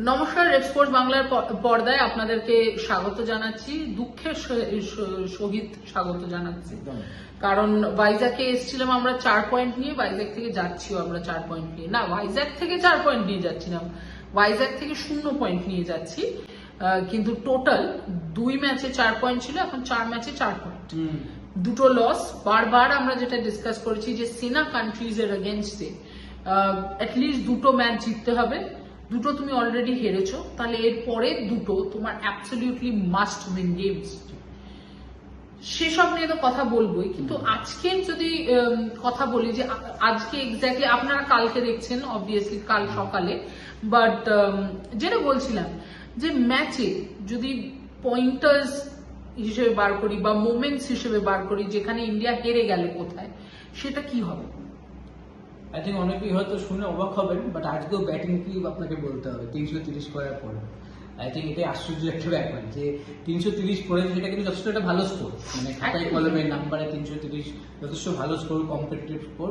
নমস্কার রেক্সপোর্ট বাংলার পর্দায় আপনাদেরকে স্বাগত জানাচ্ছি। দুঃখের সহিত স্বাগত জানাচ্ছি। কারণ ভাইজাকে এসেছিলাম আমরা চার পয়েন্ট নিয়ে ভাইজাগ থেকে যাচ্ছিও আমরা চার পয়েন্ট নিয়ে। না ভাইজাগ থেকে চার পয়েন্ট নিয়ে যাচ্ছি না ভাইজাগ থেকে শূন্য পয়েন্ট নিয়ে যাচ্ছি। কিন্তু টোটাল দুই ম্যাচে চার পয়েন্ট ছিল এখন চার ম্যাচে চার পয়েন্ট দুটো লস বারবার আমরা যেটা ডিসকাস করেছি যে সেনা কান্ট্রিজ এর এগেনস্টে অ্যাটলিস্ট দুটো ম্যাচ জিততে হবে। দুটো তুমি অলরেডি হেরেছো তাহলে এর পরে দুটো তোমার অ্যাবসলিউটলি মাস্ট উইন গেমস সেসব নিয়ে তো কথা বলবোই কিন্তু আজকে যদি কথা বলি যে আজকে এক্স্যাক্টলি আপনারা কালকে দেখছেন অবভিয়াসলি কাল সকালে বাট যেটা বলছিলাম যে ম্যাচে যদি পয়েন্টার্স হিসেবে বার করি বা মোমেন্টস হিসেবে বার করি যেখানে ইন্ডিয়া হেরে গেল কোথায় সেটা কি হবে? আই থিঙ্ক অনেকেই হয়তো শুনে অবাক হবেন বাট আজকেও ব্যাটিং কি আপনাকে বলতে হবে? তিনশো তিরিশ করার পর আই থিঙ্ক এটাই আশ্চর্য একটা ব্যাপার যে তিনশো তিরিশ করেছে সেটা কিন্তু যথেষ্ট একটা ভালো স্কোর মানে খাতায়। কলমের নাম্বারে তিনশো তিরিশ যথেষ্ট ভালো স্কোর কম্পিটিটিভ স্কোর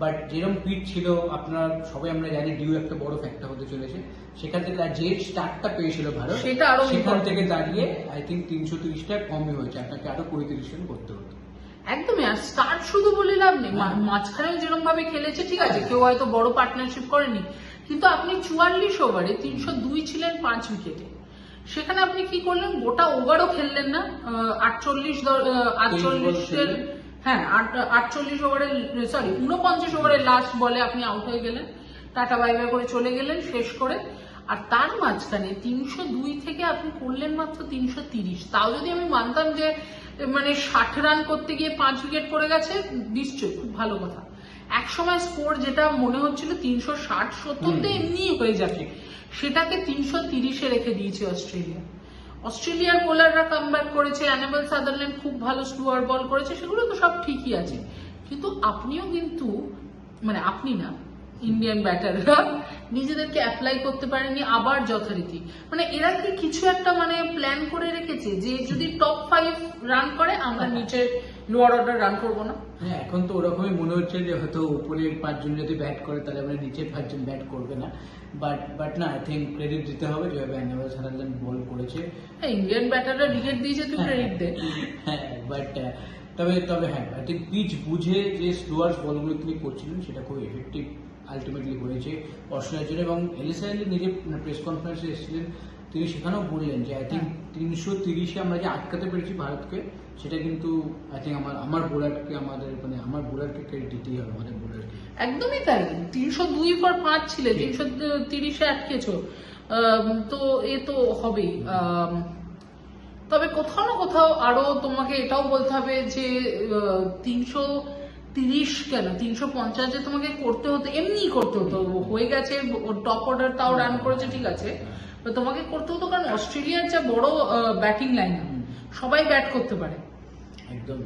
বাট যেরকম পিচ ছিল আপনার সবাই আমরা জানি ডিউ একটা বড় ফ্যাক্টর হতে চলেছে। সেখান থেকে যে স্টার্টটা পেয়েছিল ভারত সেটা আরও সেখান থেকে দাঁড়িয়ে আই থিঙ্ক তিনশো তিরিশটা কমই হয়েছে। আপনাকে আরও পঁয়ত্রিশ রান করতে হতো। একদমই আর স্টার্ট শুধু বলে লাভ নেই। মাঝখানে যেরকম ভাবে খেলেছে ঠিক আছে কেউ হয়তো বড় পার্টনারশিপ করেনি কিন্তু আপনি চুয়াল্লিশ ওভারে তিনশো দুই ছিলেন পাঁচ উইকেটে সেখানে আপনি কি করলেন? গোটা ওভারও খেললেন না আটচল্লিশ আটচল্লিশের হ্যাঁ আট- আটচল্লিশ ওভারের সরি উনপঞ্চাশ ওভারের লাস্ট বলে আপনি আউট হয়ে গেলেন। টাটা বাই বাই করে চলে গেলেন শেষ করে। আর তার মাঝখানে তিনশো দুই থেকে আপনি করলেন মাত্র তিনশো তিরিশ। তাও যদি আমি মানতাম যে মানে ষাট রান করতে গিয়ে পাঁচ উইকেট পড়ে গেছে নিশ্চয়ই খুব ভালো কথা। এক সময় স্কোর যেটা মনে হচ্ছিল তিনশো ষাট সত্তরতে এমনি হয়ে যাবে সেটাকে তিনশো তিরিশে রেখে দিয়েছে অস্ট্রেলিয়া। অস্ট্রেলিয়ার বোলাররা কাম করেছে অ্যানাবেল সাদারল্যান্ড খুব ভালো স্লোয়ার বল করেছে সেগুলো তো সব ঠিকই আছে। কিন্তু আপনিও কিন্তু মানে আপনি না ইন্ডিয়ান ব্যাটাররা নিজেদেরকে অ্যাপ্লাই করতে পারেনি আবার যথারীতি। মানে এরা কি কিছু একটা মানে প্ল্যান করে রেখেছে যে যদি টপ ফাইভ রান করে আমরা নিচে লোয়ার অর্ডার রান করব না? হ্যাঁ এখন তো ওরকমই মনে হচ্ছে যে হয়তো উপরের পাঁচজন যদি ব্যাট করে তাহলে আমরা নিচের পাঁচজন ব্যাট করবে না। বাট বাট না আই থিঙ্ক ক্রেডিট দিতে হবে যেভাবে অ্যানিমাল সারাদান বল করেছে। হ্যাঁ ইন্ডিয়ান ব্যাটাররা উইকেট দিয়েছে তুই ক্রেডিট দে। হ্যাঁ বাট তবে তবে হ্যাঁ আই থিঙ্ক পিচ বুঝে যে স্লোয়ার বলগুলো তিনি করছিলেন সেটা খুব এফেক্টিভ আলটিমেটলি হয়েছে অস্ট্রেলিয়ার জন্য এবং এলিসা নিজে প্রেস কনফারেন্সে এসেছিলেন তিনি সেখানেও বললেন যে আই থিঙ্ক তিনশো তিরিশে আমরা যে আটকাতে পেরেছি ভারতকে সেটা কিন্তু আই থিঙ্ক আমার আমার বোলারকে আমাদের মানে আমার বোলারকে ক্রেডিট দিতেই হবে আমাদের বোলারকে। একদমই তাই। তিনশো দুই পর পাঁচ ছিলে তিনশো তিরিশে আটকেছো। তো এ তো হবেই। তবে কোথাও না কোথাও আরও তোমাকে এটাও বলতে হবে যে তিনশো তিরিশ কেন? তিনশো পঞ্চাশ যে তোমাকে করতে হতো এমনি করতে হতো। হয়ে গেছে টপ অর্ডার তাও রান করেছে ঠিক আছে। তোমাকে করতে হতো কারণ অস্ট্রেলিয়ার যা বড় ব্যাটিং লাইন সবাই ব্যাট করতে পারে। একদম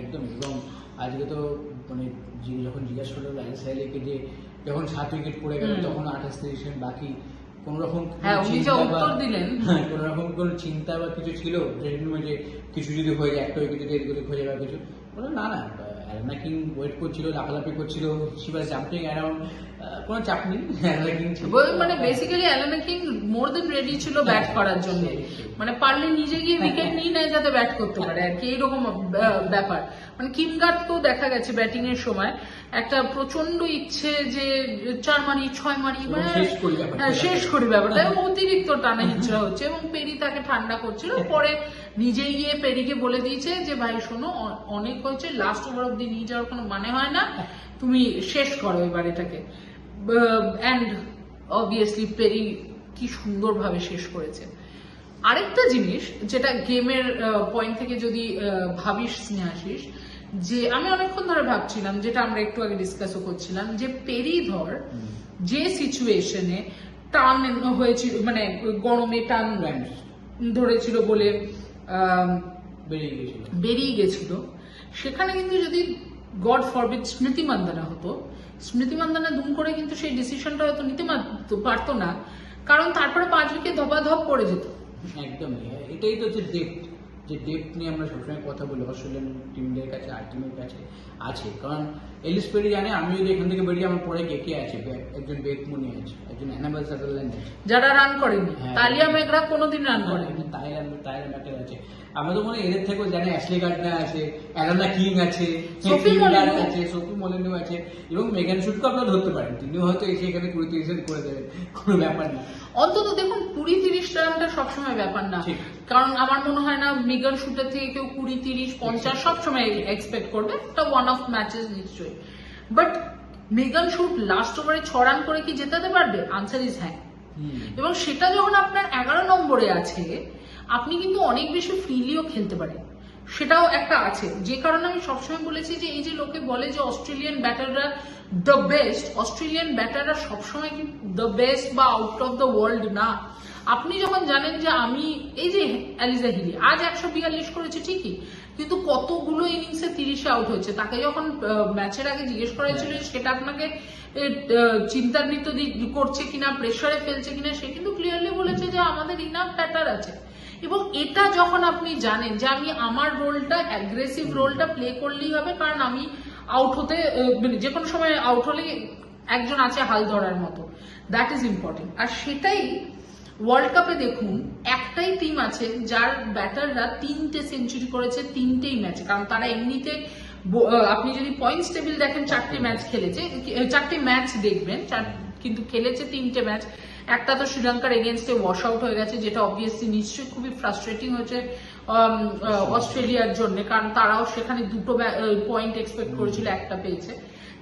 একদম এবং আজকে তো মানে যখন জিজ্ঞাসা করল লাইন সাইলেকে যে যখন সাত উইকেট পড়ে গেল তখন আঠাশ তিরিশ রান বাকি। কোন রকম হ্যাঁ, উনি যা উত্তর দিলেন। হ্যাঁ কোন রকম কোনো চিন্তা বা কিছু ছিল যে কিছু যদি হয়ে যায় একটা উইকেট যদি এদিক হয়ে যাবে কিছু না না অ্যারেনা কিং ওয়েট করছিল লাফালাফি করছিল শিবার জাম্পিং অ্যারাউন্ড কোনো চাপ নেই মানে basically Alana King more than ready ছিল ব্যাট করার জন্য। মানে পারলে নিজে গিয়ে উইকেট নিয়ে নেয় যাতে ব্যাট করতে পারে আর কি এইরকম ব্যাপার। মানে কিমগার্ডকেও দেখা গেছে ব্যাটিং এর সময় একটা প্রচণ্ড ইচ্ছে যে চার মারি ছয় মারি মানে শেষ করি ব্যাপারটা। হ্যাঁ, শেষ করি ব্যাপারটা। এবং অতিরিক্ত টানা ইচ্ছা হচ্ছে এবং পেরি তাকে ঠান্ডা করছিল। পরে নিজে গিয়ে পেরিকে বলে দিয়েছে যে ভাই শোনো অনেক হয়েছে লাস্ট ওভার অব্দি নিয়ে যাওয়ার কোনো মানে হয় না। তুমি শেষ করো এবার এটাকে। অ্যান্ড অবভিয়াসলি পেরি কি সুন্দরভাবে শেষ করেছে। আরেকটা জিনিস যেটা গেমের পয়েন্ট থেকে যদি ভাবিস স্নেহাশিস যে আমি অনেকক্ষণ ধরে ভাবছিলাম যেটা আমরা একটু আগে ডিসকাসও করছিলাম যে পেরি ধর যে সিচুয়েশনে টান হয়েছিল মানে গরমে টান ধরেছিল বলে বেরিয়ে গেছিল বেরিয়ে গেছিল। সেখানে কিন্তু যদি গড ফরবিড স্মৃতি মান্দানা হতো স্মৃতি মান্দানা দুম করে কিন্তু সেই ডিসিশনটা হয়তো নিতে পারতো না। কারণ তারপরে পাঁচ উইকে ধপাধপ পড়ে যেত। একদমই। এটাই তো হচ্ছে ডেপথ যে ডেপথ নিয়ে আমরা সবসময় কথা বলি অস্ট্রেলিয়ান টিমদের কাছে আর টিমের কাছে আছে। কারণ এলিস পেরি জানে আমি যদি এখান থেকে বেরিয়ে আমার পরে কে কে আছে একজন বেকমুনি আছে একজন অ্যানাবেল সাদারল্যান্ড আছে। যারা রান করেনি হ্যাঁ। তালিয়া মেঘরা কোনোদিন রান করেনি। তাইল্যান্ড তাইল্যান্ড একটা আছে। আমার তো মনে হয় এদের থেকেও জানে অ্যাশলি গার্ডনার আছে অ্যালানা কিং আছে সোফি আছে সোফি মোলিনো আছে এবং মেগান শুটকে আপনারা ধরতে পারেন। তিনিও হয়তো এসে এখানে কুড়ি তিরিশ করে দেবেন কোনো ব্যাপার না। অন্তত দেখুন কুড়ি তিরিশ রানটা সবসময় ব্যাপার না। কারণ আমার মনে হয় না মিগন শুটের থেকে কেউ কুড়ি তিরিশ পঞ্চাশ সবসময় এক্সপেক্ট করবে। এটা ওয়ান অফ ম্যাচেস নিশ্চয়ই বাট মেগান শুট লাস্ট ওভারে ছ রান করে কি জেতাতে পারবে? আনসার ইজ হ্যাঁ। এবং সেটা যখন আপনার এগারো নম্বরে আছে আপনি কিন্তু অনেক বেশি ফ্রিলিও খেলতে পারেন। সেটাও একটা আছে। যে কারণে আমি সবসময় বলেছি যে এই যে লোকে বলে যে অস্ট্রেলিয়ান ব্যাটাররা দ্য বেস্ট অস্ট্রেলিয়ান ব্যাটাররা সবসময় দ্য বেস্ট বা আউট অফ দ্য ওয়ার্ল্ড না। আপনি যখন জানেন যে আমি, এই যে অ্যালিজা হিলি, আজ একশো বিয়াল্লিশ করেছে ঠিকই, কিন্তু কতগুলো ইনিংসে তিরিশে আউট হয়েছে? তাকে যখন ম্যাচের আগে জিজ্ঞেস করা হয়েছিল সেটা আপনাকে চিন্তান্বিত করছে কিনা প্রেশারে ফেলছে কিনা, সে কিন্তু ক্লিয়ারলি বলেছে যে আমাদের ইনাফ ব্যাটার আছে। এবং এটা যখন আপনি জানেন যে আমি আমার রোলটা অ্যাগ্রেসিভ রোলটা প্লে করলেই হবে, কারণ আমি আউট হতে মানে যে কোনো সময় আউট হলে একজন আছে হাল ধরার মতো। দ্যাট ইজ ইম্পর্টেন্ট আর সেটাই ওয়ার্ল্ড কাপে দেখুন, একটাই টিম আছে যার ব্যাটাররা তিনটে সেঞ্চুরি করেছে, তিনটেই ম্যাচে কারণ তারা এমনিতে আপনি যদি পয়েন্টস টেবিল দেখেন, চারটে ম্যাচ খেলেছে। চারটে ম্যাচ দেখবেন, চার- কিন্তু খেলেছে তিনটে ম্যাচ একটা তো শ্রীলঙ্কার এগেনস্টে ওয়াশ আউট হয়ে গেছে, যেটা অবভিয়াসলি নিশ্চয়ই খুবই ফ্রাস্ট্রেটিং হয়েছে অস্ট্রেলিয়ার জন্য। কারণ তারাও সেখানে দুটো পয়েন্ট এক্সপেক্ট করেছিল, একটা পেয়েছে।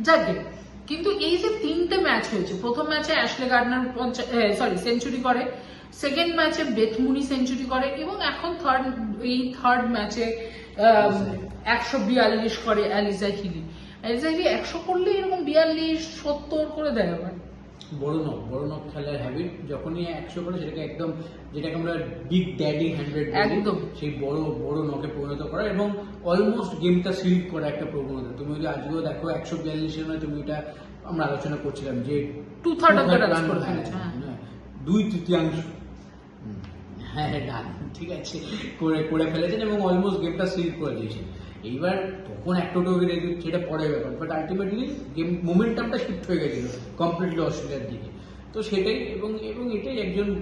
যাকে কিন্তু এই যে তিনটে ম্যাচ হয়েছে, প্রথম ম্যাচে অ্যাশলে গার্ডনার সরি সেঞ্চুরি করে সেকেন্ড ম্যাচে বেথমুনি সেঞ্চুরি করে, এবং এখন থার্ড এই থার্ড ম্যাচে একশো বিয়াল্লিশ করে অ্যালিজা হিলি অ্যালিজা হিলি একশো করলে এরকম বিয়াল্লিশ, সত্তর করে দেয় আবার। বড় নক বড় নক খেলার হ্যাবিট যখনই একশো করে সেটাকে একদম যেটাকে আমরা বিগ ড্যাডি হান্ড্রেড একদম। সেই বড় বড় নকে পরিণত করা এবং অলমোস্ট গেমটা সিল্ড করা একটা প্রবণতা তুমি যদি আজকেও দেখো একশো বিয়াল্লিশের নয় তুমি এটা আমরা আলোচনা করছিলাম যে করে হ্যাঁ, হ্যাঁ। হ্যাঁ, দুই তৃতীয়াংশ। হ্যাঁ ঠিক আছে। করে করে ফেলেছেন এবং অলমোস্ট গেমটা সিল্ড করে দিয়েছেন। এইবার তখন একটা সেটা পরের ব্যাপার বাট আলটিমেটলি গেম মোমেন্টামটা শিফট হয়ে গেছিল কমপ্লিটলি অস্ট্রেলিয়ার দিকে তো সেটাই এবং এবং এটাই একজন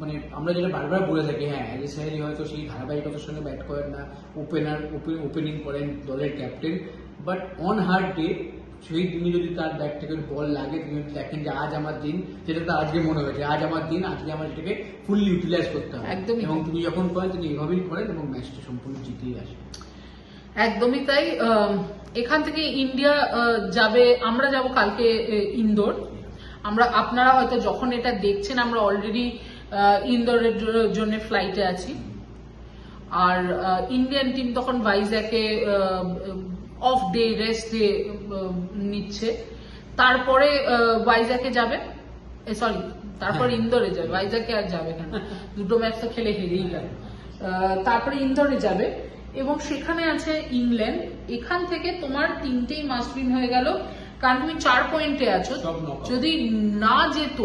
মানে আমরা যেটা বারবার বলে থাকি হ্যাঁ অ্যালিস হ্যারি হয়তো সেই ধারাবাহিকতার সঙ্গে ব্যাট করেন না ওপেনার ওপেনিং করেন দলের captain but on hard day সেই দিনে যদি তার ব্যাট থেকে বল লাগে তিনি যদি দেখেন যে আজ আমার দিন সেটা তো আজকে মনে হয়েছে আজ আমার দিন আজকে আমার এটাকে ফুললি ইউটিলাইজ করতে হবে। একদম এবং। তিনি যখন করেন তিনি এভাবেই করেন এবং ম্যাচটা সম্পূর্ণ জিতেই আসে। একদমই তাই। এখান থেকে ইন্ডিয়া যাবে আমরা যাব কালকে ইন্দোর। আমরা আপনারা হয়তো যখন এটা দেখছেন আমরা অলরেডি ইন্দোরের জন্য ফ্লাইটে আছি। আর ইন্ডিয়ান টিম তখন ভাইজ্যাকে অফ ডে রেস্ট ডে নিচ্ছে। তারপরে ভাইজ্যাকে যাবে। সরি তারপর হ্যাঁ। ইন্দোরে যাবে। ভাইজ্যাকে আর যাবে কেন? দুটো ম্যাচ তো খেলে হেরেই গেল। তারপরে ইন্দোরে যাবে। সেখানে আছে ইংল্যান্ড। এখান থেকে তোমার তিনটেই মাস্ট উইন হয়ে গেল। কারণ তুমি চার পয়েন্টে আছো। যদি না যেত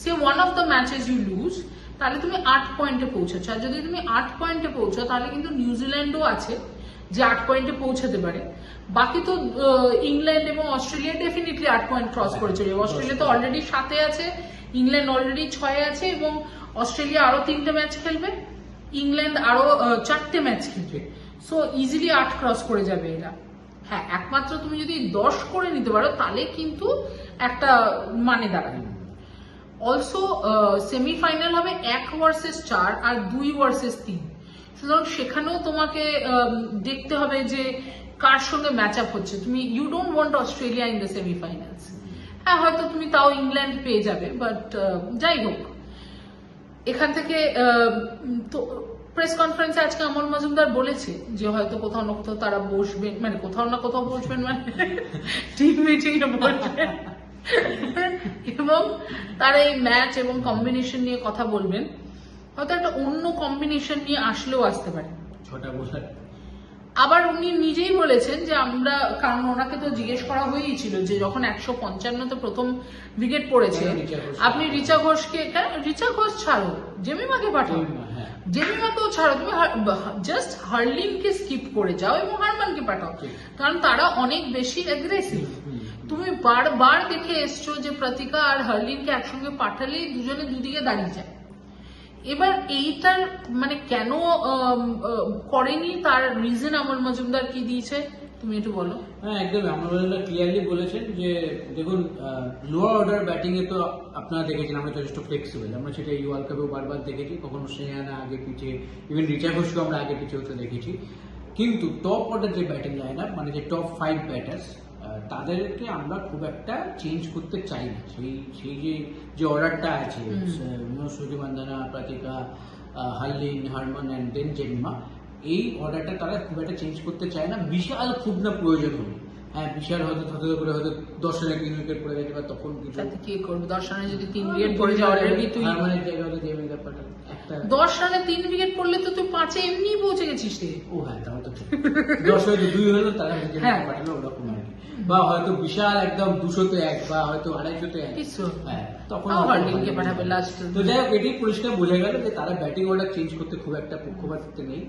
সে one of the matches you lose তাহলে তুমি আট পয়েন্টে পৌঁছাচ্ছ। আর যদি তুমি আট পয়েন্টে পৌঁছো তাহলে কিন্তু নিউজিল্যান্ডও আছে যে আট পয়েন্টে পৌঁছাতে পারে। বাকি তো ইংল্যান্ড এবং অস্ট্রেলিয়া ডেফিনেটলি আট পয়েন্ট ক্রস করে চলে অস্ট্রেলিয়া তো অলরেডি সাতে আছে ইংল্যান্ড অলরেডি ছয়ে আছে এবং অস্ট্রেলিয়া আরও তিনটে ম্যাচ খেলবে। ইংল্যান্ড আরও চারটে ম্যাচ খেলবে। সো ইজিলি আট ক্রস করে যাবে এরা। হ্যাঁ একমাত্র তুমি যদি দশ করে নিতে পারো, তাহলে কিন্তু একটা মানে দাঁড়াবে। অলসো সেমিফাইনাল হবে এক ভার্সেস চার আর দুই ভার্সেস তিন। সুতরাং সেখানেও তোমাকে দেখতে হবে যে কার সঙ্গে ম্যাচ আপ হচ্ছে। তুমি you don't want Australia in the semifinals হ্যাঁ হয়তো তুমি তাও ইংল্যান্ড পেয়ে যাবে বাট যাই হোক। এখান থেকে প্রেস কনফারেন্সে আজকে অমল মজুমদার বলেছে যে হয়তো কোথাও না কোথাও তারা বসবেন মানে কোথাও না কোথাও বসবেন মানে টিম মিটিং এবং তারা এই ম্যাচ এবং কম্বিনেশন নিয়ে কথা বলবেন। হয়তো একটা অন্য কম্বিনেশন নিয়ে আসলেও আসতে পারে। ছটা বোলার আবার উনি নিজেই বলেছেন যে আমরা কারণ ওনাকে তো জিজ্ঞেস করা হয়েছিল যে যখন একশো পঞ্চান্নতে প্রথম উইকেট পড়েছে হ্যাঁ। আপনি রিচা ঘোষকে রিচা ঘোষ ছাড়ো জেমিমাকে পাঠাও। হ্যাঁ। জেমিমা তো ছাড়ো তুমি জাস্ট হার্লিনকে স্কিপ করে যাও এবং হারমানকে পাঠাও। কারণ তারা অনেক বেশি অ্যাগ্রেসিভ তুমি বারবার দেখে এসছো যে প্রতিকা আর হার্লিনকে একসঙ্গে পাঠালেই দুজনে দুদিকে দাঁড়িয়ে যায়। এবার এইটার মানে কেন করেনি? তার রিজন আমার মজুমদার কি দিয়েছে? তুমি একটু বলো। হ্যাঁ একদম। আমরা ক্লিয়ারলি বলেছেন যে, দেখুন লোয়ার অর্ডার ব্যাটিং এ তো আপনারা দেখেছেন, আমরা যথেষ্ট ফ্লেক্সিবল আমরা সেটা এই ওয়ার্ল্ড কাপেও বারবার দেখেছি, কখনো স্নেহানা আগে পিছিয়ে ইভেন রিচা ঘোষকেও আমরা আগে পিছিয়ে হতে দেখেছি। কিন্তু টপ অর্ডার যে ব্যাটিং লাইন আপ মানে যে টপ ফাইভ ব্যাটার্স তাদেরকে আমরা খুব একটা চেঞ্জ করতে চাই না। সেই সেই যে যে অর্ডারটা আছে মান্দানা প্রাতিকা হাল্লিন হারমান অ্যান্ড দেন জেমিমা এই অর্ডারটা তারা খুব একটা চেঞ্জ করতে চায় না। বিশাল খুব না প্রয়োজন হলে। হ্যাঁ বিশাল হয়তো হতে করে হয়তো দশ রানের তিন উইকেট পড়ে গেছে বা তখন কিছু কি করবে? দশ রানে যদি তিন উইকেট পড়ে যায় অলরেডি তুই হয়তো জেমিমা পাঠান একটা দশ রানে তিন উইকেট পড়লে তো তুই পাঁচে এমনি পৌঁছে গেছিস রে। ও হ্যাঁ তাহলে তো দশ হয়তো দুই হলো তারা হ্যাঁ। ওরকম বা হয়তো বিশাল একদম দুশোতে এক বা হয়তো আড়াইশোতে এক। হ্যাঁ তখন পাঠাবে লাস্ট তো যাই হোক এটি পরিষ্কার বোঝা গেল যে তারা ব্যাটিং অর্ডার চেঞ্জ করতে খুব একটা পক্ষপাতিত্ব নেই।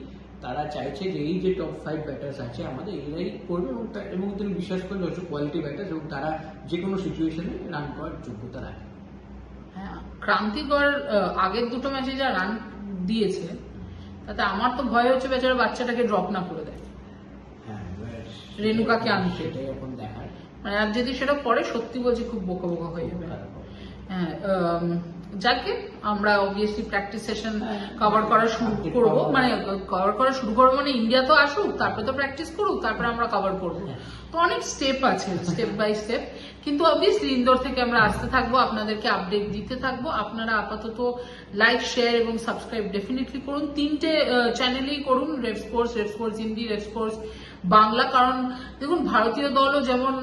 তারা চাইছে যে এই যে টপ ফাইভ ব্যাটার্স আছে আমাদের এরাই করবে এবং এবং তিনি বিশ্বাস করেন যথেষ্ট কোয়ালিটি ব্যাটার্স এবং তারা যে কোনো সিচুয়েশনে রান করার যোগ্যতা রাখে। হ্যাঁ ক্রান্তিকর আগের দুটো ম্যাচে যা রান দিয়েছে তাতে আমার তো ভয় হচ্ছে বেচারা বাচ্চাটাকে ড্রপ না করে দেয়। হ্যাঁ রেণুকাকে আনতে। মানে আর যদি সেটা পরে সত্যি বলছি খুব বোকা বোকা হয়ে যাবে। হ্যাঁ যাকে আমরা অবভিয়াসলি প্র্যাকটিস সেশন। কভার করা শুরু করব। মানে কভার করা শুরু করব মানে ইন্ডিয়া তো আসুক তারপরে তো প্র্যাকটিস করুক তারপরে আমরা কভার করব। হ্যাঁ। তো অনেক স্টেপ আছে স্টেপ বাই স্টেপ কিন্তু অবভিয়াসলি ইন্দোর থেকে আমরা আসতে থাকব আপনাদেরকে আপডেট দিতে থাকব। আপনারা আপাতত লাইক শেয়ার এবং সাবস্ক্রাইব ডেফিনেটলি করুন। তিনটে চ্যানেলেই করুন red sports red sports Hindi red sports Bangla কারণ দেখুন ভারতীয় দলও যেমন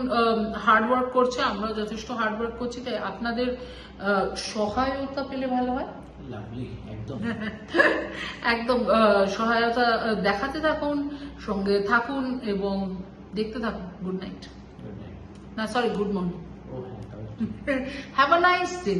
হার্ডওয়ার্ক করছে আমরাও যথেষ্ট হার্ডওয়ার্ক করছি তাই আপনাদের সহায়তা পেলে ভালো হয়। একদম। একদম সহায়তা দেখাতে থাকুন সঙ্গে থাকুন এবং দেখতে থাকুন। গুড নাইট না সরি গুড মর্নিং হ্যাঁ হ্যাভ আ নাইস ডে